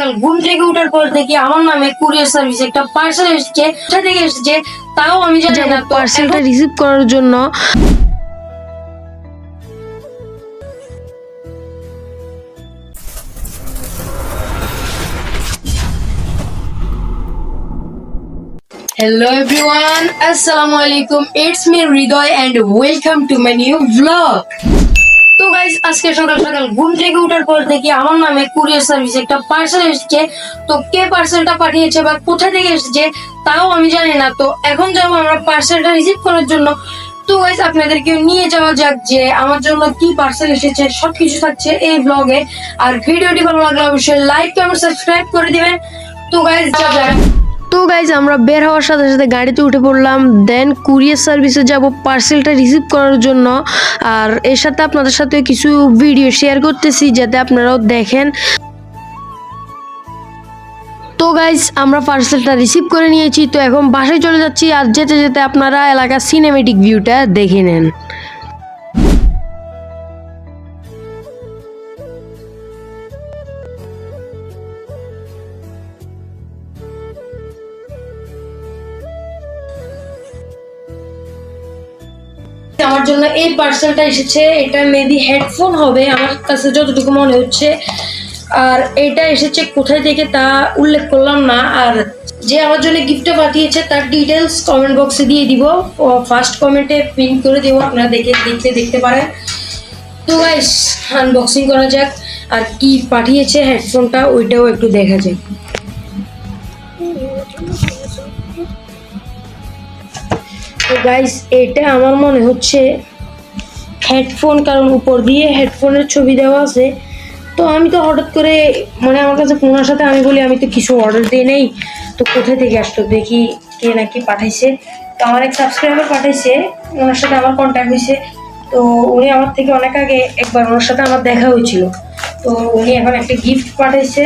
সকাল ঘুম থেকে ওঠার পর দেখি আমার নামে কুরিয়ার সার্ভিস একটা পার্সেল এসেছে কোথা থেকে এসেছে তাও আমি জানি না পার্সেলটা রিসিভ করার জন্য। হ্যালো এভরিওয়ান আসসালামু আলাইকুম it's me Hridoy and welcome to my new blog তো গাইজ আজকে সকাল সকাল ঘুম থেকে ওঠার পর দেখি আমার নামে কুরিয়ার সার্ভিস একটা পার্সেল এসেছে। তো কে পার্সেলটা পাঠিয়েছে বা কোথা থেকে এসেছে তাও আমি জানি না। তো এখন যাব আমরা পার্সেলটা রিসিভ করার জন্য। তো গাইজ আপনাদেরকে নিয়ে যাওয়া যাক যে আমার জন্য কি পার্সেল এসেছে, সবকিছু থাকছে এই ব্লগে আর ভিডিওটি ভালো লাগলে অবশ্যই লাইক কমেন্ট সাবস্ক্রাইব করে দিবেন। তো গাইজ যা তো গাইজ আমরা বের হওয়ার সাথে সাথে গাড়িতে উঠে পড়লাম দেন কুরিয়ার সার্ভিসে যাব পার্সেলটা রিসিভ করার জন্য। আর এর সাথে আপনাদের সাথে কিছু ভিডিও শেয়ার করতেছি, যাতে আপনারাও দেখেন। তো গাইজ আমরা পার্সেলটা রিসিভ করে নিয়েছি, তো এখন বাসায় চলে যাচ্ছি, আর যেতে যেতে আপনারা এলাকার সিনেমেটিক ভিউটা দেখে নেন। আমার জন্য এই পার্সেলটা এসেছে, এটা মেবি হেডফোন হবে আমার কাছে যতটুকু মনে হচ্ছে। আর এটা এসেছে কোথায় থেকে তা উল্লেখ করলাম না। আর যে আমার জন্য গিফটটা পাঠিয়েছে, তার ডিটেলস কমেন্ট বক্সে দিয়ে দিব। ফার্স্ট কমেন্টে পিন করে দেবো আপনারা দেখে, দেখতে দেখতে পারেন। তো আনবক্সিং করা যাক। আর কি পাঠিয়েছে হেডফোনটা ওইটাও একটু দেখা যাক। তো গাইস এটা আমার মনে হচ্ছে হেডফোন কারণ উপর দিয়ে হেডফোনের ছবি দেওয়া আছে। তো আমি তো হঠাৎ করে মানে আমার কাছে ফোন সাথে আমি বলি, আমি তো কিছু অর্ডার দিয়ে নেই। তো কোথায় থেকে আসলো? দেখি কে নাকি পাঠাইছে। তো আমার এক সাবস্ক্রাইবার পাঠাইছে, ওনার সাথে আমার কন্ট্যাক্ট হয়েছে। তো উনি আমার থেকে অনেক আগে একবার ওনার সাথে আমার দেখা হয়েছিল। তো উনি এখন একটা গিফট পাঠাইছে।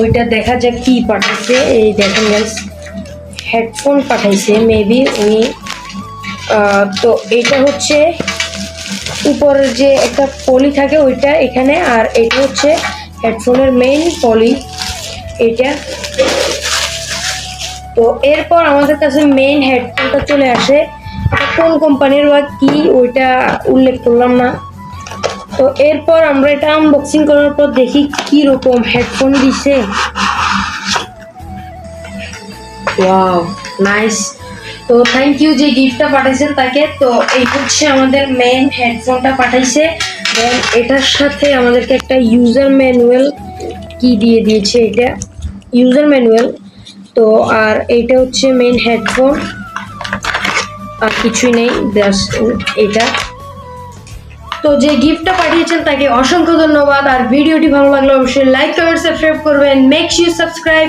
ওইটা দেখা যাক কি পাঠাইছে। এই দেখেন গাইস হেডফোন পাঠাইছে মেবি উনি তো এটা হচ্ছে উপরের যে একটা পলি থাকে ওইটা এখানে, আর এটা হচ্ছে হেডফোনের মেইন পলি এটা। তো এরপর আমাদের কাছে মেইন হেডফোনটা চলে আসে। কোন কোম্পানির বা কি, ওইটা উল্লেখ করলাম না। তো এরপর আমরা এটা আনবক্সিং করার পর দেখি কি রকম হেডফোন দিছে। ওয়াও নাইস তো থ্যাংক ইউ যে গিফটটা পাঠাইছেন তাকে। তো এই হচ্ছে আমাদের মেন হেডফোনটা পাঠাইছে। দেন এটার সাথে আমাদেরকে একটা ইউজার ম্যানুয়াল কি দিয়ে দিয়েছে এটা? ইউজার ম্যানুয়াল তো আর এইটা হচ্ছে মেন হেডফোন আর কিছুই নেই জাস্ট এটা। তো যে গিফটটা পাঠিয়েছেন তাকে অসংখ্য ধন্যবাদ। আর ভিডিওটি ভালো লাগলে অবশ্যই লাইক কমেন্ট সাবস্ক্রাইব করবেন। Make you subscribe